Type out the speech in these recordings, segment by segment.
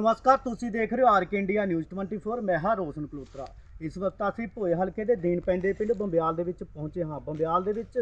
ਨਮਸਕਾਰ, ਤੁਸੀਂ ਦੇਖ ਰਹੇ ਹੋ ਆਰਕੇ ਇੰਡੀਆ ਨਿਊਜ਼ 24 ਮੈਂ ਹਾਂ ਰੋਸ਼ਨ ਕਲੂਤਰਾ। ਇਸ ਵਕਤ ਅਸੀਂ ਭੋਏ ਹਲਕੇ ਦੇ ਦੀਨ ਪੈਂਦੇ ਪਿੰਡ ਬੰਬਿਆਲ ਦੇ ਵਿੱਚ ਪਹੁੰਚੇ ਹਾਂ। ਬੰਬਿਆਲ ਦੇ ਵਿੱਚ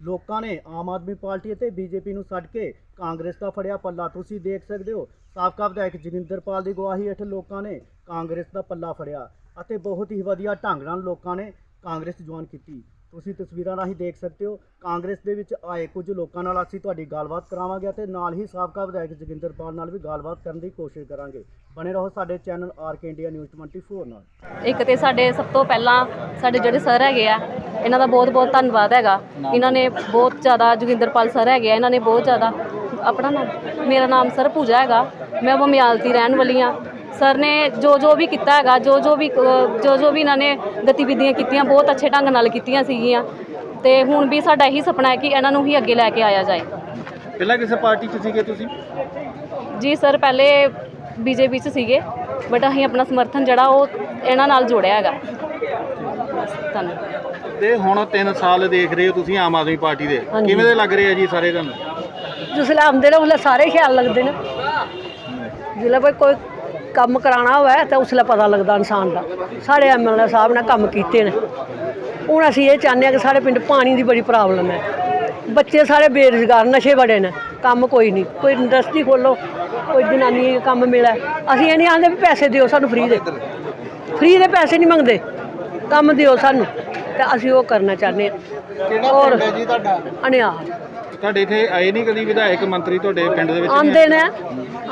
ਲੋਕਾਂ ਨੇ ਆਮ ਆਦਮੀ ਪਾਰਟੀ ਅਤੇ ਬੀਜੇਪੀ ਨੂੰ ਛੱਡ ਕੇ ਕਾਂਗਰਸ ਦਾ ਫੜਿਆ ਪੱਲਾ। ਤੁਸੀਂ ਦੇਖ ਸਕਦੇ ਹੋ, ਸਾਬਕਾ ਵਿਧਾਇਕ ਜਗਿੰਦਰਪਾਲ ਦੀ ਗਵਾਹੀ ਹੇਠ ਲੋਕਾਂ ਨੇ ਕਾਂਗਰਸ ਦਾ ਪੱਲਾ ਫੜਿਆ ਅਤੇ ਬਹੁਤ ਹੀ ਵਧੀਆ ਢੰਗ ਨਾਲ ਲੋਕਾਂ ਨੇ ਕਾਂਗਰਸ ਜੁਆਇਨ ਕੀਤੀ। ਤੁਸੀਂ ਤਸਵੀਰਾਂ ਰਾਹੀਂ ਦੇਖ ਸਕਦੇ ਹੋ, ਕਾਂਗਰਸ ਦੇ ਵਿੱਚ ਆਏ ਕੁਝ ਲੋਕਾਂ ਨਾਲ ਅਸੀਂ ਤੁਹਾਡੀ ਗੱਲਬਾਤ ਕਰਾਵਾਂਗੇ ਅਤੇ ਨਾਲ ਹੀ ਸਾਬਕਾ ਵਿਧਾਇਕ ਜੋਗਿੰਦਰਪਾਲ ਨਾਲ ਵੀ ਗੱਲਬਾਤ ਕਰਨ ਦੀ ਕੋਸ਼ਿਸ਼ ਕਰਾਂਗੇ। ਬਣੇ ਰਹੋ ਸਾਡੇ ਚੈਨਲ ਆਰਕੇ ਇੰਡੀਆ ਨਿਊਜ਼ 24 ਨਾਲ। ਇੱਕ ਤੇ ਸਾਡੇ ਸਭ ਤੋਂ ਪਹਿਲਾਂ ਸਾਡੇ ਜਿਹੜੇ ਸਰ ਹੈਗੇ ਆ, ਇਹਨਾਂ ਦਾ ਬਹੁਤ ਬਹੁਤ ਧੰਨਵਾਦ ਹੈਗਾ। ਇਹਨਾਂ ਨੇ ਬਹੁਤ ਜ਼ਿਆਦਾ ਜੋਗਿੰਦਰਪਾਲ ਸਰ ਹੈਗੇ ਆ, ਇਹਨਾਂ ਨੇ ਬਹੁਤ ਜ਼ਿਆਦਾ ਆਪਣਾ ਨਾਮ, ਮੇਰਾ ਨਾਮ ਸਰ ਪੂਜਾ ਹੈਗਾ। ਮੈਂ ਬਮਿਆਲ ਦੀ ਰਹਿਣ ਵਾਲੀ ਆ। ਸਰ ਨੇ ਜੋ ਜੋ ਵੀ ਕੀਤਾ ਹੈਗਾ ਜੋ ਜੋ ਵੀ ਜੋ ਜੋ ਵੀ ਇਹਨਾਂ ਨੇ ਗਤੀਵਿਧੀਆਂ ਕੀਤੀਆਂ ਬਹੁਤ ਅੱਛੇ ਢੰਗ ਨਾਲ ਕੀਤੀਆਂ ਸੀਗੀਆਂ। ਤੇ ਹੁਣ ਵੀ ਸਾਡਾ ਇਹੀ ਸੁਪਨਾ ਹੈ ਕਿ ਇਹਨਾਂ ਨੂੰ ਹੀ ਅੱਗੇ ਲੈ ਕੇ ਆਇਆ ਜਾਏ। ਪਹਿਲਾਂ ਕਿਸੇ ਪਾਰਟੀ 'ਚ ਸੀਗੇ ਤੁਸੀਂ? ਜੀ ਸਰ ਪਹਿਲੇ ਬੀਜੇਪੀ ਚ ਸੀਗੇ ਬਟ ਅਸੀਂ ਆਪਣਾ ਸਮਰਥਨ ਜਿਹੜਾ ਉਹ ਇਹਨਾਂ ਨਾਲ ਜੋੜਿਆ ਹੈਗਾ। ਧੰਨਵਾਦ। ਤੇ ਹੁਣ 3 ਸਾਲ ਦੇਖ ਰਹੇ ਹੋ ਤੁਸੀਂ ਆਮ ਆਦਮੀ ਪਾਰਟੀ ਦੇ। ਕਿਵੇਂ ਦੇ ਲੱਗ ਰਹੇ ਆ ਜੀ ਸਾਰੇ ਤੁਹਾਨੂੰ? ਜਿਸਲੇ ਆਉਂਦੇ ਨੇ ਉਸਲੇ ਸਾਰੇ ਖਿਆਲ ਲੱਗਦੇ ਨੇ। ਕੋਈ ਕੋਈ ਕੰਮ ਕਰਾਉਣਾ ਹੋਵੇ ਤਾਂ ਉਸਲੇ ਪਤਾ ਲੱਗਦਾ ਇਨਸਾਨ ਦਾ। ਸਾਡੇ ਐਮਐਲਏ ਸਾਹਿਬ ਨੇ ਕੰਮ ਕੀਤੇ ਨੇ। ਹੁਣ ਅਸੀਂ ਇਹ ਚਾਹੁੰਦੇ ਹਾਂ ਕਿ ਸਾਡੇ ਪਿੰਡ ਪਾਣੀ ਦੀ ਬੜੀ ਪ੍ਰੋਬਲਮ ਹੈ। ਬੱਚੇ ਸਾਰੇ ਬੇਰੁਜ਼ਗਾਰ ਨਸ਼ੇ ਬੜੇ ਨੇ। ਕੰਮ ਕੋਈ ਨਹੀਂ। ਕੋਈ ਇੰਡਸਟਰੀ ਖੋਲੋ ਕੋਈ ਜਨਾਨੀ ਕੰਮ ਮਿਲੇ ਅਸੀਂ ਇਹ ਨਹੀਂ ਆਂਦੇ ਵੀ ਪੈਸੇ ਦਿਓ ਸਾਨੂੰ ਫ੍ਰੀ ਦੇ। ਫ੍ਰੀ ਦੇ ਪੈਸੇ ਨਹੀਂ ਮੰਗਦੇ। ਕੰਮ ਦਿਓ ਸਾਨੂੰ। ਤੇ ਅਸੀਂ ਉਹ ਕਰਨਾ ਚਾਹੁੰਦੇ ਕਿਹੜਾ ਔਰ ਪਿੰਡ ਹੈ ਜੀ ਤੁਹਾਡਾ? ਅਨਿਆਰ ਤੁਹਾਡੇ ਇੱਥੇ ਆਏ ਨਹੀਂ ਕਦੀ ਵਿਧਾਇਕ ਮੰਤਰੀ ਤੁਹਾਡੇ ਪਿੰਡ ਦੇ ਵਿੱਚ ਆਂਦੇ ਨੇ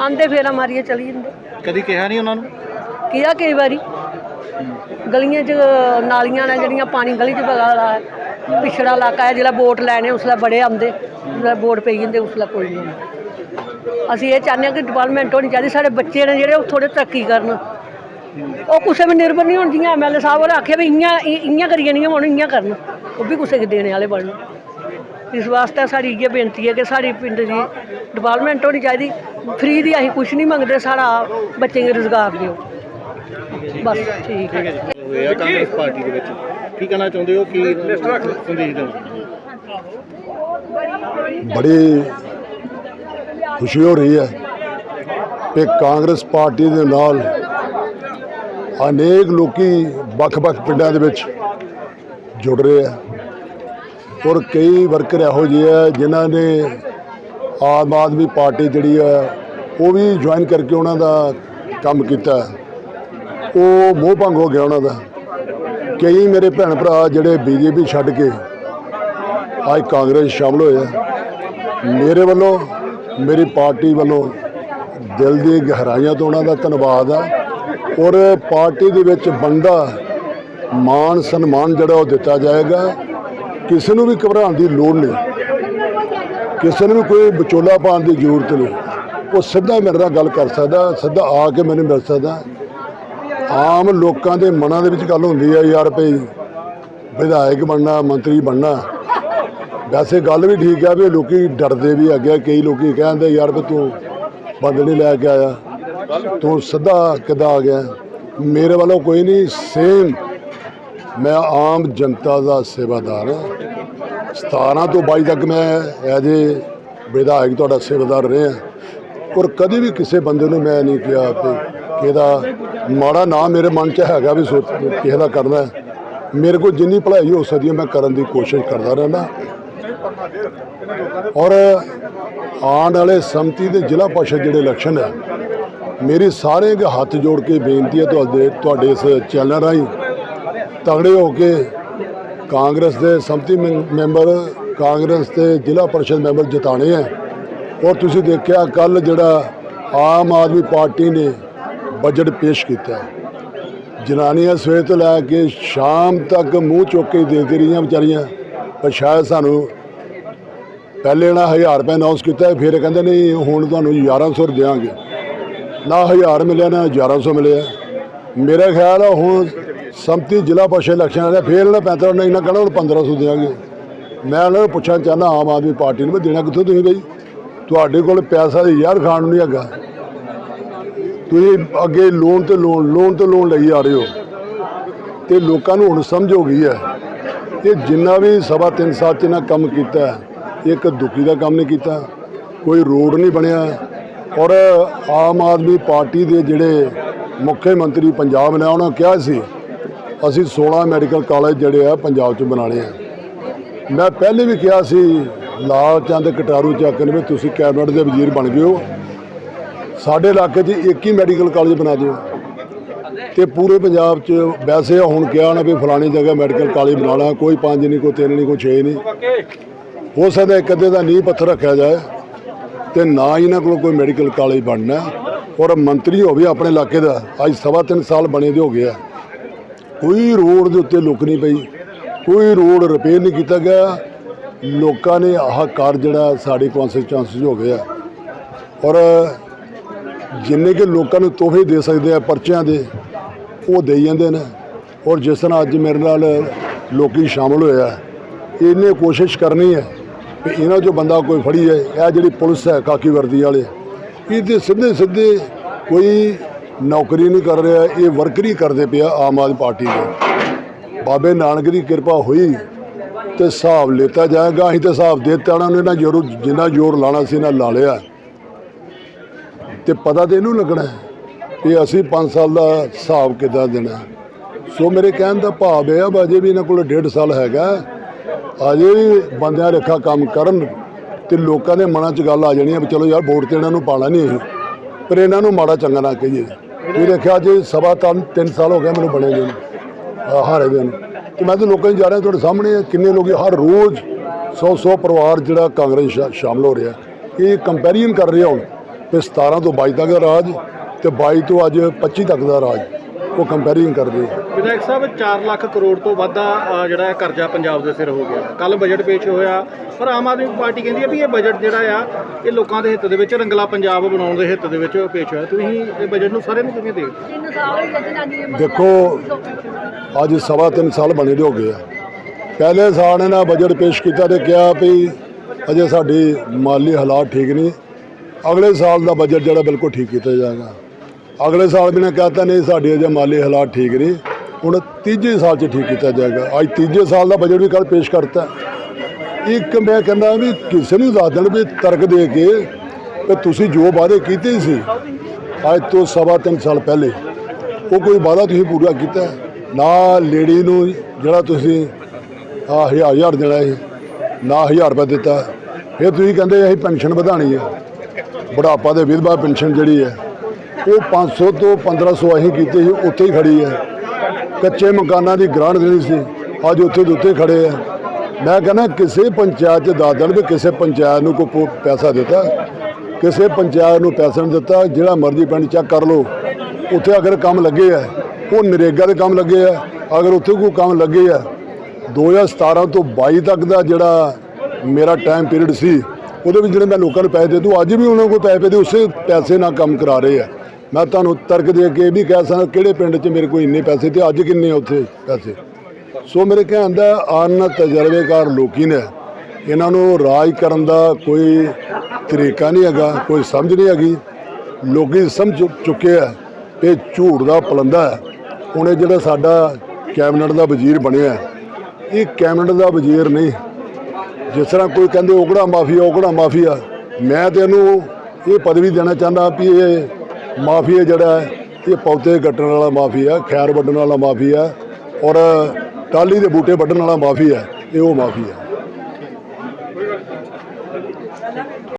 ਆਂਦੇ ਫੇਰਾ ਮਾਰੀਏ ਚਲੀ ਜਾਂਦੇ। ਕਦੀ ਕਿਹਾ ਨਹੀਂ ਉਹਨਾਂ ਨੂੰ? ਕੀਆ ਕਈ ਵਾਰੀ। ਗਲੀਆਂ 'ਚ ਨਾਲੀਆਂ ਨੇ ਜਿਹੜੀਆਂ ਪਾਣੀ ਗਲੀ 'ਚ ਵਗਦਾ ਹੈ ਪਿਛੜਾ ਇਲਾਕਾ ਹੈ ਜਿਹੜਾ ਵੋਟ ਲੈਣੇ ਉਸਲੇ ਬੜੇ ਆਉਂਦੇ ਉਸਲੇ ਵੋਟ ਪਈ ਜਾਂਦੇ ਉਸਲੇ ਕੋਈ ਨਹੀਂ ਆਉਂਦਾ। ਅਸੀਂ ਇਹ ਚਾਹੁੰਦੇ ਹਾਂ ਕਿ ਡਿਵੈਲਪਮੈਂਟ ਹੋਣੀ ਚਾਹੀਦੀ ਸਾਡੇ ਬੱਚੇ ਨੇ ਜਿਹੜੇ ਉਹ ਥੋੜੇ ਤਰੱਕੀ ਕਰਨ। ਉਹ ਕਿਸੇ ਵੀ ਨਿਰਭਰ ਨਹੀਂ ਹੋਣ ਜੀਆਂ ਐਮਐਲਏ ਸਾਹਿਬ ਹੋਰਾਂ ਆਖਿਆ ਵੀ ਇੰਆਂ ਇੰਆਂ ਕਰੀ ਜਾਣੀਆਂ ਹੁਣ ਇੰਆਂ ਕਰਨ। ਉਹ ਵੀ ਕਿਸੇ ਦੇ ਦੇਣੇ ਵਾਲੇ ਬਣਨ। ਇਸ ਵਾਸਤੇ ਸਾਡੀ ਇਹ ਬੇਨਤੀ ਹੈ ਕਿ ਸਾਡੀ ਪਿੰਡ ਦੀ ਡਿਵੈਲਪਮੈਂਟ ਹੋਣੀ ਚਾਹੀਦੀ। ਫ੍ਰੀ ਦੀ ਅਸੀਂ ਕੁਝ ਨਹੀਂ ਮੰਗਦੇ ਸਾਡਾ ਬੱਚੇ ਨੂੰ ਰੁਜ਼ਗਾਰ ਦਿਓ। ਬਸ ਠੀਕ ਹੈ। ਹੋਏ ਆ ਕਾਂਗਰਸ ਪਾਰਟੀ ਦੇ ਵਿੱਚ। ਕੀ ਕਹਿਣਾ ਚਾਹੁੰਦੇ ਹੋ? ਕੀ ਸੰਦੇਸ਼ ਦਿਓ? ਬੜੀ ਖੁਸ਼ੀ ਹੋ ਰਹੀ ਹੈ ਕਿ ਕਾਂਗਰਸ ਪਾਰਟੀ ਦੇ ਨਾਲ ਅਨੇਕ ਲੋਕੀ ਵੱਖ-ਵੱਖ ਪਿੰਡਾਂ ਦੇ ਵਿੱਚ ਜੁੜ ਰਹੇ ਆ। ਔਰ ਕਈ ਵਰਕਰ ਇਹੋ ਜਿਹੇ ਆ ਜਿਨ੍ਹਾਂ ਨੇ ਆਮ ਆਦਮੀ ਪਾਰਟੀ ਜਿਹੜੀ ਆ, ਉਹ ਵੀ ਜੁਆਇਨ ਕਰਕੇ ਉਹਨਾਂ ਦਾ ਕੰਮ ਕੀਤਾ। ਉਹ ਮੋਹ ਭੰਗ ਹੋ ਗਿਆ ਉਹਨਾਂ ਦਾ। ਕਈ ਮੇਰੇ ਭੈਣ ਭਰਾ ਜਿਹੜੇ ਬੀਜੇਪੀ ਛੱਡ ਕੇ ਅੱਜ ਕਾਂਗਰਸ ਸ਼ਾਮਲ ਹੋਏ ਆ, ਮੇਰੇ ਵੱਲੋਂ, ਮੇਰੀ ਪਾਰਟੀ ਵੱਲੋਂ ਦਿਲ ਦੀ ਗਹਿਰਾਈਆਂ ਤੋਂ ਉਹਨਾਂ ਦਾ ਧੰਨਵਾਦ ਆ। ਔਰ ਪਾਰਟੀ ਦੇ ਵਿੱਚ ਬੰਦਾ ਮਾਣ ਸਨਮਾਨ ਜਿਹੜਾ ਉਹ ਦਿੱਤਾ ਜਾਏਗਾ। ਕਿਸੇ ਨੂੰ ਵੀ ਘਬਰਾਉਣ ਦੀ ਲੋੜ ਨਹੀਂ। ਕਿਸੇ ਨੂੰ ਵੀ ਕੋਈ ਵਿਚੋਲਾ ਪਾਉਣ ਦੀ ਜ਼ਰੂਰਤ ਨਹੀਂ। ਉਹ ਸਿੱਧਾ ਮੇਰੇ ਨਾਲ ਗੱਲ ਕਰ ਸਕਦਾ, ਸਿੱਧਾ ਆ ਕੇ ਮੈਨੂੰ ਮਿਲ ਸਕਦਾ। ਆਮ ਲੋਕਾਂ ਦੇ ਮਨਾਂ ਦੇ ਵਿੱਚ ਗੱਲ ਹੁੰਦੀ ਹੈ ਯਾਰ ਭਈ ਵਿਧਾਇਕ ਬਣਨਾ, ਮੰਤਰੀ ਬਣਨਾ। ਵੈਸੇ ਗੱਲ ਵੀ ਠੀਕ ਆ ਵੀ ਲੋਕੀ ਡਰਦੇ ਵੀ ਅੱਗੇ ਆ। ਕਈ ਲੋਕੀ ਕਹਿੰਦੇ ਯਾਰ ਵੀ ਤੂੰ ਬੰਦ ਨਹੀਂ ਲੈ ਕੇ ਆਇਆ, ਤੂੰ ਸਿੱਧਾ ਕਿੱਦਾਂ ਆ ਗਿਆ। ਮੇਰੇ ਵੱਲੋਂ ਕੋਈ ਨਹੀਂ ਸੇਮ ਮੈਂ ਆਮ ਜਨਤਾ ਦਾ ਸੇਵਾਦਾਰ ਹਾਂ। 17 ਤੋਂ 22 ਤੱਕ ਮੈਂ ਐਜ ਏ ਵਿਧਾਇਕ ਤੁਹਾਡਾ ਸੇਵਾਦਾਰ ਰਿਹਾ। ਔਰ ਕਦੀ ਵੀ ਕਿਸੇ ਬੰਦੇ ਨੂੰ ਮੈਂ ਨਹੀਂ ਕਿਹਾ ਕਿ ਕਿ ਇਹਦਾ ਮਾੜਾ ਨਾ ਮੇਰੇ ਮਨ 'ਚ ਹੈਗਾ ਵੀ ਸੋਚ ਕਿਸੇ ਦਾ ਕਰਨਾ ਮੇਰੇ ਕੋਲ ਜਿੰਨੀ ਭਲਾਈ ਹੋ ਸਕਦੀ ਹੈ, ਮੈਂ ਕਰਨ ਦੀ ਕੋਸ਼ਿਸ਼ ਕਰਦਾ ਰਹਿੰਦਾ। ਔਰ ਆਉਣ ਵਾਲੇ ਸੰਮਤੀ ਦੇ ਜ਼ਿਲ੍ਹਾ ਪਰਿਸ਼ਦ ਜਿਹੜੇ ਇਲੈਕਸ਼ਨ ਹੈ, ਮੇਰੀ ਸਾਰੇ ਅੱਗੇ ਹੱਥ ਜੋੜ ਕੇ ਬੇਨਤੀ ਹੈ ਤੁਹਾਡੇ ਤੁਹਾਡੇ ਇਸ ਚੈਨਲ ਰਾਹੀਂ ਤਗੜੇ ਹੋ ਕੇ ਕਾਂਗਰਸ ਦੇ ਸੰਮਤੀ ਮੈਂ- ਮੈਂਬਰ, ਕਾਂਗਰਸ ਦੇ ਜ਼ਿਲ੍ਹਾ ਪਰਿਸ਼ਦ ਮੈਂਬਰ ਜਿਤਾਣੇ ਹੈ। ਔਰ ਤੁਸੀਂ ਦੇਖਿਆ ਕੱਲ ਜਿਹੜਾ ਆਮ ਆਦਮੀ ਪਾਰਟੀ ਨੇ ਬਜਟ ਪੇਸ਼ ਕੀਤਾ ਜਨਾਨੀਆਂ ਸਵੇਰ ਤੋਂ ਲੈ ਕੇ ਸ਼ਾਮ ਤੱਕ ਮੂੰਹ ਚੁੱਕ ਕੇ ਹੀ ਦੇਖਦੀ ਰਹੀਆਂ ਵਿਚਾਰੀਆਂ। ਪਰ ਸ਼ਾਇਦ ਸਾਨੂੰ ਪਹਿਲੇ ਨਾ 1000 ਰੁਪਏ ਅਨਾਉਂਸ ਕੀਤਾ ਫਿਰ ਕਹਿੰਦੇ ਨਹੀਂ, ਹੁਣ ਤੁਹਾਨੂੰ 1100 ਰੁਪਏ ਦਿਆਂਗੇ। ਨਾ 1000 ਮਿਲਿਆ, ਨਾ 1100 ਮਿਲਿਆ। ਮੇਰਾ ਖਿਆਲ ਆ ਹੁਣ ਸੰਮਤੀ ਜ਼ਿਲ੍ਹਾ ਪਰਿਸ਼ਦ ਇਲੈਕਸ਼ਨ ਆ ਰਿਹਾ ਫਿਰ ਇਹਨਾਂ 35 ਨਹੀਂ ਨਾ ਕਹਿਣਾ ਹੁਣ 1500 ਦਿਆਂਗੇ ਮੈਂ ਉਹਨਾਂ ਨੂੰ ਪੁੱਛਣਾ ਚਾਹੁੰਦਾ ਆਮ ਆਦਮੀ ਪਾਰਟੀ ਨੂੰ ਵੀ ਦੇਣਾ ਕਿੱਥੋਂ ਤੁਸੀਂ ਬਈ? ਤੁਹਾਡੇ ਕੋਲ ਪੈਸਾ ਦੀ ਯਾਰ ਖਾਣ ਨੂੰ ਨਹੀਂ ਹੈਗਾ। ਤੁਸੀਂ ਅੱਗੇ ਲੋਨ ਤੇ ਲੋਨ ਲੋਨ ਤੇ ਲੋਨ ਲਈ ਆ ਰਹੇ ਹੋ। ਤੇ ਲੋਕਾਂ ਨੂੰ ਹੁਣ ਸਮਝ ਹੋ ਗਈ ਹੈ ਇਹ ਜਿੰਨਾ ਵੀ ਸਵਾ ਤਿੰਨ ਸਾਲ ਚ ਇਹਨਾਂ ਕੰਮ ਕੀਤਾ ਹੈ, ਇੱਕ ਦੁਖੀ ਦਾ ਕੰਮ ਨਹੀਂ ਕੀਤਾ ਕੋਈ ਰੋਡ ਨਹੀਂ ਬਣਿਆ। ਔਰ ਆਮ ਆਦਮੀ ਪਾਰਟੀ ਦੇ ਜਿਹੜੇ ਮੁੱਖ ਮੰਤਰੀ ਪੰਜਾਬ ਨੇ ਉਹਨਾਂ ਕਿਹਾ ਸੀ ਅਸੀਂ 16 ਮੈਡੀਕਲ ਕਾਲਜ ਜਿਹੜੇ ਆ ਪੰਜਾਬ 'ਚ ਬਣਾਉਣੇ ਆ। ਮੈਂ ਪਹਿਲੇ ਵੀ ਕਿਹਾ ਸੀ, ਲਾਲ ਚੰਦ ਕਟਾਰੂ ਚੱਕ ਨੇ ਵੀ ਤੁਸੀਂ ਕੈਬਨਿਟ ਦੇ ਵਜ਼ੀਰ ਬਣ ਗਏ ਹੋ। ਸਾਡੇ ਇਲਾਕੇ 'ਚ ਇੱਕ ਹੀ ਮੈਡੀਕਲ ਕਾਲਜ ਬਣਾ ਦਿਓ। ਤੇ ਪੂਰੇ ਪੰਜਾਬ 'ਚ ਵੈਸੇ ਹੁਣ ਕਿਹਾ ਨਾ ਵੀ ਫਲਾਣੀ ਜਗ੍ਹਾ ਮੈਡੀਕਲ ਕਾਲਜ ਬਣਾਉਣਾ ਕੋਈ ਪੰਜ ਨਹੀਂ, ਕੋਈ ਤਿੰਨ ਨਹੀਂ, ਕੋਈ ਛੇ ਨਹੀਂ। ਹੋ ਸਕਦਾ ਇੱਕ ਅੱਧੇ ਦਾ ਨੀਂਹ ਪੱਥਰ ਰੱਖਿਆ ਜਾਏ ਤੇ ਨਾ ਹੀ ਇਹਨਾਂ ਕੋਲ ਕੋਈ ਮੈਡੀਕਲ ਕਾਲਜ ਬਣਨਾ। ਔਰ ਮੰਤਰੀ ਹੋਵੇ ਆਪਣੇ ਇਲਾਕੇ ਦਾ, ਅੱਜ ਸਵਾ ਤਿੰਨ ਸਾਲ ਬਣੇ ਦੇ ਹੋ ਗਏ ਆ। ਕੋਈ ਰੋਡ ਦੇ ਉੱਤੇ ਲੁੱਕ ਨਹੀਂ ਪਈ। ਕੋਈ ਰੋਡ ਰਿਪੇਅਰ ਨਹੀਂ ਕੀਤਾ ਗਿਆ। ਲੋਕਾਂ ਨੇ ਆਹ ਕਰ ਜਿਹੜਾ ਸਾਡੇ ਕਨਸਟੀਚੁਐਂਸੀ ਹੋ ਗਿਆ ਔਰ ਜਿੰਨੇ ਕਿ ਲੋਕਾਂ ਨੂੰ ਤੋਹਫੇ ਦੇ ਸਕਦੇ ਆ ਪਰਚਿਆਂ ਦੇ, ਉਹ ਦੇਈ ਜਾਂਦੇ ਨੇ। ਔਰ ਜਿਸ ਤਰ੍ਹਾਂ ਅੱਜ ਮੇਰੇ ਨਾਲ ਲੋਕੀ ਸ਼ਾਮਲ ਹੋਇਆ ਇਹਨੇ ਕੋਸ਼ਿਸ਼ ਕਰਨੀ ਹੈ ਕਿ ਇਹਨਾਂ 'ਚੋਂ ਬੰਦਾ ਕੋਈ ਫੜੀ ਜਾਏ। ਇਹ ਜਿਹੜੀ ਪੁਲਿਸ ਹੈ ਕਾਕੀ ਵਰਦੀ ਵਾਲੇ, ਇਹਦੇ ਸਿੱਧੇ ਸਿੱਧੇ ਕੋਈ ਨੌਕਰੀ ਨਹੀਂ ਕਰ ਰਿਹਾ, ਇਹ ਵਰਕਰੀ ਕਰਦੇ ਪਿਆ ਆਮ ਆਦਮੀ ਪਾਰਟੀ ਦੇ। ਬਾਬੇ ਨਾਨਕ ਦੀ ਕਿਰਪਾ ਹੋਈ ਤੇ ਹਿਸਾਬ ਲੇਤਾ ਜਾਏਗਾ, ਅਸੀਂ ਤੇ ਹਿਸਾਬ ਦੇ ਦਿੱਤਾ ਉਹਨਾਂ ਨੇ ਨਾ ਜ਼ੋਰ ਜਿੰਨਾ ਜ਼ੋਰ ਲਾਣਾ ਸੀ ਨਾ ਲਾ ਲਿਆ। ਤੇ ਪਤਾ ਤੇ ਇਹਨੂੰ ਲੱਗਣਾ ਹੈ ਕਿ ਅਸੀਂ 5 ਸਾਲ ਦਾ ਹਿਸਾਬ ਕਿੱਦਾਂ ਦੇਣਾ ਸੋ ਮੇਰੇ ਕਹਿਣ ਦਾ ਭਾਵ ਇਹ ਆ, ਵੀ ਅਜੇ ਵੀ ਇਹਨਾਂ ਕੋਲ ਡੇਢ ਸਾਲ ਹੈਗਾ ਅਜੇ ਵੀ ਬੰਦਿਆਂ ਰੇਖਾ ਕੰਮ ਕਰਨ ਤੇ ਲੋਕਾਂ ਦੇ ਮਨਾਂ 'ਚ ਗੱਲ ਆ ਜਾਣੀ ਹੈ, ਵੀ ਚਲੋ ਯਾਰ ਵੋਟ ਤੇ ਇਹਨਾਂ ਨੂੰ ਪਾਣਾ ਨਹੀਂ ਅਸੀਂ, ਪਰ ਇਹਨਾਂ ਨੂੰ ਮਾੜਾ ਚੰਗਾ ਨਾ ਕਹੀਏ। ਤੁਸੀਂ ਦੇਖਿਆ ਜੀ ਸਵਾ ਤਿੰਨ ਤਿੰਨ ਸਾਲ ਹੋ ਗਏ ਮੈਨੂੰ ਬਣੇ ਦੇ ਹਾਰੇ ਦੇ ਨੂੰ। ਤੇ ਮੈਂ ਤਾਂ ਲੋਕਾਂ 'ਚ ਜਾ ਰਿਹਾ ਤੁਹਾਡੇ ਸਾਹਮਣੇ, ਕਿੰਨੇ ਲੋਕ ਹਰ ਰੋਜ਼ 100 100 ਪਰਿਵਾਰ ਜਿਹੜਾ ਕਾਂਗਰਸ ਸ਼ਾ- ਸ਼ਾਮਲ ਹੋ ਰਿਹਾ। ਇਹ ਕੰਪੈਰੀਜ਼ਨ ਕਰ ਰਿਹਾ ਹੁਣ ਤੇ 17 ਤੋਂ 22 ਤੱਕ ਦਾ ਰਾਜ ਤੇ 22 ਤੋਂ ਅੱਜ 25 ਤੱਕ ਦਾ ਰਾਜ। ਉਹ ਕੰਪੈਰੀਜ਼ਨ ਕਰ ਰਹੇ ਆ। ਵਿਧਾਇਕ ਸਾਹਿਬ 4 ਲੱਖ ਕਰੋੜ ਤੋਂ ਵੱਧ ਦਾ ਜਿਹੜਾ ਕਰਜ਼ਾ ਪੰਜਾਬ ਦੇ ਸਿਰ ਹੋ ਗਿਆ। ਕੱਲ ਬਜਟ ਪੇਸ਼ ਹੋਇਆ ਪਰ ਆਮ ਆਦਮੀ ਪਾਰਟੀ ਕਹਿੰਦੀ ਹੈ ਵੀ ਇਹ ਬਜਟ ਜਿਹੜਾ ਆ ਇਹ ਲੋਕਾਂ ਦੇ ਹਿੱਤ ਦੇ ਵਿੱਚ ਰੰਗਲਾ ਪੰਜਾਬ ਬਣਾਉਣ ਦੇ ਹਿੱਤ ਦੇ ਵਿੱਚ ਪੇਸ਼ ਹੋਇਆ। ਤੁਸੀਂ ਇਹ ਬਜਟ ਨੂੰ ਸਾਰੇ ਨੂੰ ਕਿਵੇਂ ਦੇਖਦੇ ਦੇਖੋ ਅੱਜ ਸਵਾ ਤਿੰਨ ਸਾਲ ਬਣੇ ਦੇ ਹੋ ਗਏ ਆ। ਪਹਿਲੇ ਸਾਲ ਇਹਨਾਂ ਬਜਟ ਪੇਸ਼ ਕੀਤਾ ਤੇ ਕਿਹਾ ਵੀ ਅਜੇ ਸਾਡੀ ਮਾਲੀ ਹਾਲਾਤ ਠੀਕ ਨਹੀਂ। ਅਗਲੇ ਸਾਲ ਦਾ ਬਜਟ ਜਿਹੜਾ ਬਿਲਕੁਲ ਠੀਕ ਕੀਤਾ ਜਾਏਗਾ। ਅਗਲੇ ਸਾਲ ਵੀ ਨੇ ਕਹਤਾ ਨਹੀਂ, ਸਾਡੇ ਅਜੇ ਮਾਲੀ ਹਾਲਾਤ ਠੀਕ ਨਹੀਂ। ਹੁਣ ਤੀਜੇ ਸਾਲ 'ਚ ਠੀਕ ਕੀਤਾ ਜਾਏਗਾ। ਅੱਜ ਤੀਜੇ ਸਾਲ ਦਾ ਬਜਟ ਵੀ ਕੱਲ ਪੇਸ਼ ਕਰਤਾ। ਇੱਕ ਮੈਂ ਕਹਿੰਦਾ ਵੀ ਕਿਸੇ ਨੂੰ ਦੱਸ ਦੇਣ ਵੀ ਤਰਕ ਦੇ ਕੇ ਕਿ ਤੁਸੀਂ ਜੋ ਵਾਅਦੇ ਕੀਤੇ ਸੀ, ਅੱਜ ਤੋਂ ਸਵਾ ਤਿੰਨ ਸਾਲ ਪਹਿਲੇ, ਉਹ ਕੋਈ ਵਾਅਦਾ ਤੁਸੀਂ ਪੂਰਾ ਕੀਤਾ ਨਾ ਲੇਡੀ ਨੂੰ ਜਿਹੜਾ ਤੁਸੀਂ ਆ ਹਜ਼ਾਰ ਹਜ਼ਾਰ ਦੇਣਾ ਸੀ, ਨਾ ਹਜ਼ਾਰ ਰੁਪਏ ਦਿੱਤਾ। ਫਿਰ ਤੁਸੀਂ ਕਹਿੰਦੇ ਅਸੀਂ ਪੈਨਸ਼ਨ ਵਧਾਣੀ ਹੈ। ਬੁਢਾਪਾ ਦੇ ਵਿਧਵਾ ਪੈਨਸ਼ਨ ਜਿਹੜੀ ਹੈ ਉਹ 500 ਤੋਂ 1500 ਅਸੀਂ ਕੀਤੇ ਸੀ, ਉੱਥੇ ਹੀ ਖੜੀ ਹੈ। ਕੱਚੇ ਮਕਾਨਾਂ ਦੀ ਗ੍ਰਾਂਟ ਦੇਣੀ ਸੀ। ਅੱਜ ਉੱਥੇ ਦੇ ਉੱਤੇ ਖੜੇ ਆ ਮੈਂ ਕਹਿੰਦਾ, ਕਿਸੇ ਪੰਚਾਇਤ 'ਚ ਦੱਸ ਦੇਣ ਵੀ ਕਿਸੇ ਪੰਚਾਇਤ ਨੂੰ ਕੋਈ ਪੋ- ਪੈਸਾ ਦਿੱਤਾ। ਕਿਸੇ ਪੰਚਾਇਤ ਨੂੰ ਪੈਸਾ ਨਹੀਂ ਦਿੱਤਾ, ਜਿਹੜਾ ਮਰਜ਼ੀ ਪਿੰਡ ਚੈੱਕ ਕਰ ਲਓ। ਉੱਥੇ ਅਗਰ ਕੰਮ ਲੱਗੇ ਆ ਉਹ ਨਰੇਗਾ ਦੇ ਕੰਮ ਲੱਗੇ ਆ ਅਗਰ ਉੱਥੇ ਕੋਈ ਕੰਮ ਲੱਗੇ ਆ 2017 ਤੋਂ 22 ਤੱਕ ਦਾ ਜਿਹੜਾ ਮੇਰਾ ਟਾਈਮ ਪੀਰੀਅਡ ਸੀ, ਉਹਦੇ ਵਿੱਚ ਜਿਹੜੇ ਮੈਂ ਲੋਕਾਂ ਨੂੰ ਪੈਸੇ ਦੇ ਦੂੰ ਅੱਜ ਵੀ ਉਹਨਾਂ ਕੋਲ ਪੈਸੇ ਦੇ, ਉਸੇ ਪੈਸੇ ਨਾਲ ਕੰਮ ਕਰਾ ਰਹੇ ਆ ਮੈਂ ਤੁਹਾਨੂੰ ਤਰਕ ਦੇ ਕੇ ਇਹ ਵੀ ਕਹਿ ਸਕਦਾ ਕਿਹੜੇ ਪਿੰਡ 'ਚ ਮੇਰੇ ਕੋਲ ਇੰਨੇ ਪੈਸੇ ਤੇ ਅੱਜ ਕਿੰਨੇ ਆ ਉੱਥੇ ਪੈਸੇ? ਸੋ ਮੇਰੇ ਕਹਿਣ ਦਾ ਅਨ ਤਜਰਬੇਕਾਰ ਲੋਕੀ ਨੇ। ਇਹਨਾਂ ਨੂੰ ਰਾਜ ਕਰਨ ਦਾ ਕੋਈ ਤਰੀਕਾ ਨਹੀਂ ਹੈਗਾ, ਕੋਈ ਸਮਝ ਨਹੀਂ ਹੈਗੀ। ਲੋਕੀ ਸਮਝ ਚੁੱਕੇ ਆ ਕਿ ਝੂਠ ਦਾ ਪਲੰਦਾ ਹੈ। ਹੁਣ ਇਹ ਜਿਹੜਾ ਸਾਡਾ ਕੈਬਨਿਟ ਦਾ ਵਜ਼ੀਰ ਬਣਿਆ ਇਹ ਕੈਬਨਿਟ ਦਾ ਵਜ਼ੀਰ ਨਹੀਂ। ਜਿਸ ਤਰ੍ਹਾਂ ਕੋਈ ਕਹਿੰਦੇ ਉਗੜਾ ਮਾਫੀਆ ਉਗੜਾ ਮਾਫੀਆ ਮੈਂ ਤੇ ਇਹਨੂੰ ਇਹ ਪਦਵੀ ਦੇਣਾ ਚਾਹੁੰਦਾ ਵੀ ਇਹ ਮਾਫੀਆ ਜਿਹੜਾ ਹੈ, ਇਹ ਪੌਦੇ ਕੱਟਣ ਵਾਲਾ ਮਾਫੀਆ, ਖੈਰ ਵੱਢਣ ਵਾਲਾ ਮਾਫੀਆ ਔਰ ਟਾਲੀ ਦੇ ਬੂਟੇ ਵੱਢਣ ਵਾਲਾ ਮਾਫੀਆ, ਇਹ ਉਹ ਮਾਫੀਆ।